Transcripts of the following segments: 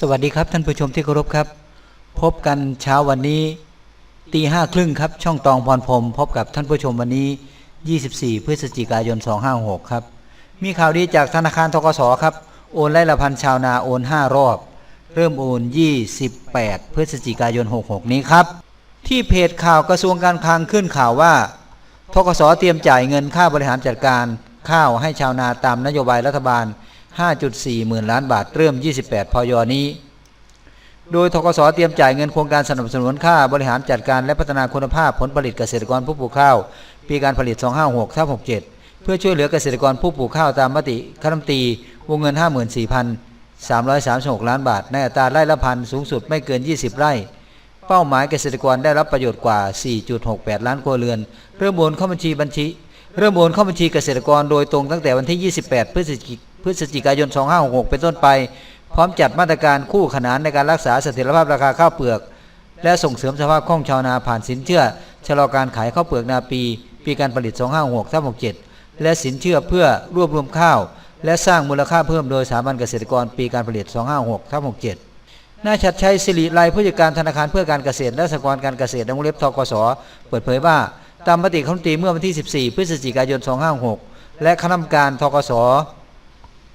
สวัสดีครับท่านผู้ชมที่เคารพครับ พบกันเช้าวันนี้ตีห้าครึ่งครับ ช่องตองพรพรมพบกับท่านผู้ชมวันนี้ 24 พฤศจิกายน 256 ครับ มีข่าวดีจากธนาคารทกสครับ โอนไล่ละพันชาวนาโอน 5 รอบ เริ่มโอน 28 พฤศจิกายน 66 นี้ครับ ที่เพจข่าวกระทรวงการคลังขึ้นข่าวว่าทกสเตรียมจ่ายเงินค่าบริหารจัดการข้าวให้ชาวนาตามนโยบายรัฐบาล 5.4 หมื่นล้านบาทเริ่ม 28 พยนี้ โดยทกสเตรียมจ่ายเงินโครงการสนับสนุนค่าบริหารจัดการและพัฒนาคุณภาพผลผลิตเกษตรกรผู้ปลูกข้าว ปีการผลิต 256ทับ67 เพื่อช่วยเหลือเกษตรกรผู้ปลูกข้าวตามมติคณะรัฐมนตรีวงเงิน 54,336 ล้านบาท ในอัตราไร่ละพันสูงสุดไม่เกิน 20 ไร่ เป้าหมายเกษตรกรได้รับประโยชน์กว่า 4.68 ล้านครัวเรือน เริ่มโอนเข้าบัญชีบัญชี เริ่มโอนเข้าบัญชีเกษตรกรโดยตรงตั้งแต่วันที่ 28 พฤศจิ พฤศจิกายน 2566 เป็นต้นไป พร้อมจัดมาตรการคู่ขนานในการรักษาเสถียรภาพราคาข้าวเปลือก และส่งเสริมสภาพคล่องชาวนาผ่านสินเชื่อชะลอการขายข้าวเปลือกนาปี ปีการผลิต 256ทับ67 และสินเชื่อเพื่อรวบรวมข้าว และสร้างมูลค่าเพิ่มโดยสถาบันเกษตรกรปีการผลิต 256ทับ67นายชัดชัยสิริไลผู้จัดการธนาคารเพื่อการเกษตร และสหกรณ์การเกษตรในวงเล็บทกสเปิดเผยว่า ตามมติคณะตีเมื่อวันที่ 14 พฤศจิกายน 256และคณะกรรมการทกส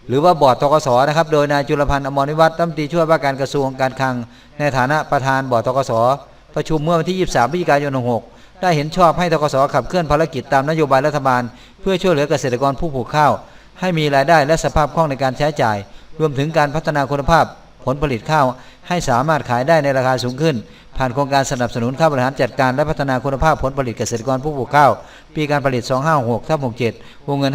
หรือว่าบอร์ดทกสนะครับ โดยนายจุลพันธ์อมรนิวัฒน์รัฐมนตรีช่วยว่าการกระทรวงการคลัง ในฐานะประธานบอร์ดทกสประชุมเมื่อวันที่ 23พฤศจิกายน 66 ได้เห็นชอบให้ทกสขับเคลื่อนภารกิจตามนโยบายรัฐบาล เพื่อช่วยเหลือเกษตรกรผู้ปลูกข้าว ให้มีรายได้และสภาพคล่องในการใช้จ่าย รวมถึงการพัฒนาคุณภาพ ผลผลิตข้าวให้สามารถขายได้ในราคาสูงขึ้น ผ่านโครงการสนับสนุนข้าวบริหารจัดการและพัฒนาคุณภาพผลผลิตเกษตรกรผู้ปลูกข้าว ปีการผลิต 256ทับ67 วงเงิน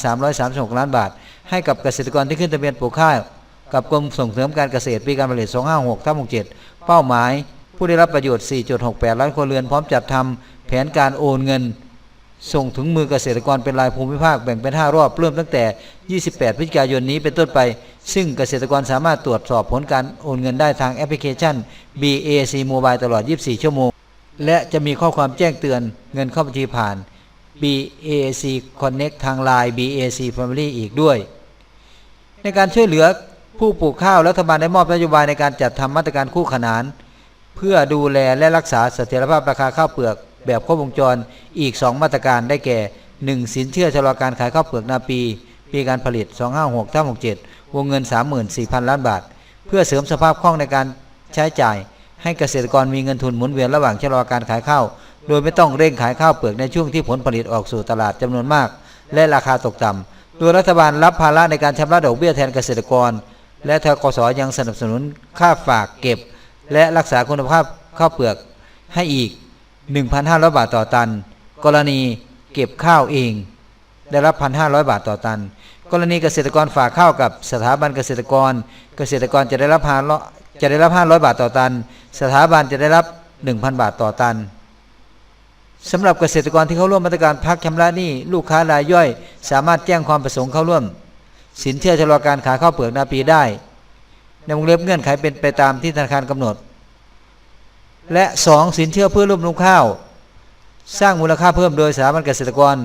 54,336 ล้านบาท ให้กับเกษตรกรที่ขึ้นทะเบียนปลูกข้าว กับกรมส่งเสริมการเกษตรปีการผลิต 256ทับ67 เป้าหมาย ผู้ได้รับประโยชน์ 4.68 ล้านครัวเรือนพร้อมจัดทำแผนการโอนเงินส่งถึงมือเกษตรกรเป็นรายภูมิภาคแบ่งเป็น 5 รอบเริ่มตั้งแต่ 28 พฤศจิกายนนี้เป็นต้นไป ซึ่งเกษตรกรสามารถตรวจสอบผลการโอนเงินได้ทางแอปพลิเคชัน BAC Mobile ตลอด 24 ชั่วโมง และจะมีข้อความแจ้งเตือนเงินเข้าบัญชีผ่าน BAC Connect ทาง Line BAC Family อีกด้วย ในการช่วยเหลือผู้ปลูกข้าวรัฐบาลได้มอบนโยบายในการจัดทำมาตรการคู่ขนาน เพื่อดูแลและรักษาเสถียรภาพราคาข้าวเปลือก แบบครบวงจรอีก 2 มาตรการได้แก่ 1. สินเชื่อชะลอการขายข้าวเปลือกนาปี ปีการผลิต 256-67 วงเงิน 34,000 ล้านบาท เพื่อเสริมสภาพคล่องในการใช้จ่าย ให้เกษตรกรมีเงินทุนหมุนเวียนระหว่างชะลอการขายข้าว โดยไม่ต้องเร่งขายข้าวเปลือกในช่วงที่ผลผลิตออกสู่ตลาดจำนวนมาก และราคาตกต่ำโดยรัฐบาลรับภาระในการชำระดอกเบี้ยแทนเกษตรกร และทกสยังสนับสนุนค่าฝากเก็บ และรักษาคุณภาพข้าวเปลือกให้อีก 1,500 บาทต่อตัน กรณีเก็บข้าวเอง ได้รับ 1,500 บาทต่อตัน กรณีเกษตรกรฝากข้าวกับสถาบันเกษตรกร เกษตรกรจะได้รับ500จะได้รับ500บาทต่อตัน สถาบันจะได้รับ1,000บาทต่อตันสำหรับเกษตรกรที่เข้าร่วมมาตรการพักชำระหนี้ลูกค้ารายย่อย สามารถแจ้งความประสงค์เข้าร่วม สินเชื่อชะลอการขายข้าวเปลือกนาปีได้ ในวงเล็บเงื่อนไขเป็นไปตามที่ธนาคารกำหนด และ 2. สินเชื่อเพื่อร่วบรวมข้าว สร้างมูลค่าเพิ่มโดยสถาบันเกษตรกร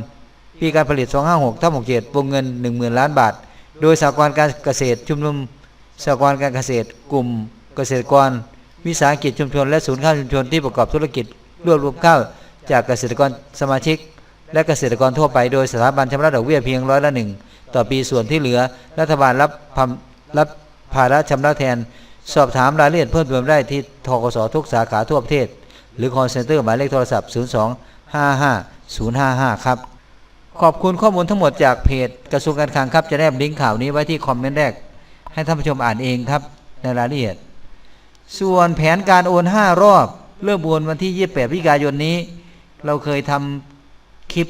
ปีการผลิต 256ทับ67วงเงิน 10,000 ล้านบาท โดยสหกรณ์การเกษตรชุมนุมสหกรณ์การเกษตร กลุ่มเกษตรกร วิสาหกิจชุมชน และศูนย์ข้าวชุมชนที่ประกอบธุรกิจรวบรวมข้าวจากเกษตรกรสมาชิก และเกษตรกรทั่วไปโดยสถาบันชำระดอกเบี้ยเพียงร้อยละหนึ่งต่อปีส่วนที่เหลือ รัฐบาลรับรับภาระชำระแทน สอบถามรายละเอียดเพิ่มเติมได้ที่ทกสทุกสาขาทั่วประเทศ หรือ call center หมายเลขโทรศัพท์ 02 55 055 ครับ ขอบคุณข้อมูลทั้งหมดจากเพจกระทรวงการคลังครับ จะแนบลิงก์ข่าวนี้ไว้ที่คอมเมนต์แรก ให้ท่านผู้ชมอ่านเองครับ ในรายละเอียด ส่วนแผนการโอน 5 รอบ เริ่มโอนวันที่ 28พฤศจิกายนนี้ เราเคยทำคลิป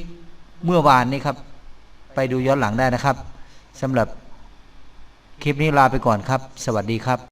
เมื่อวานนี้ครับ ไปดูย้อนหลังได้นะครับสำหรับคลิปนี้ลาไปก่อนครับ สวัสดีครับ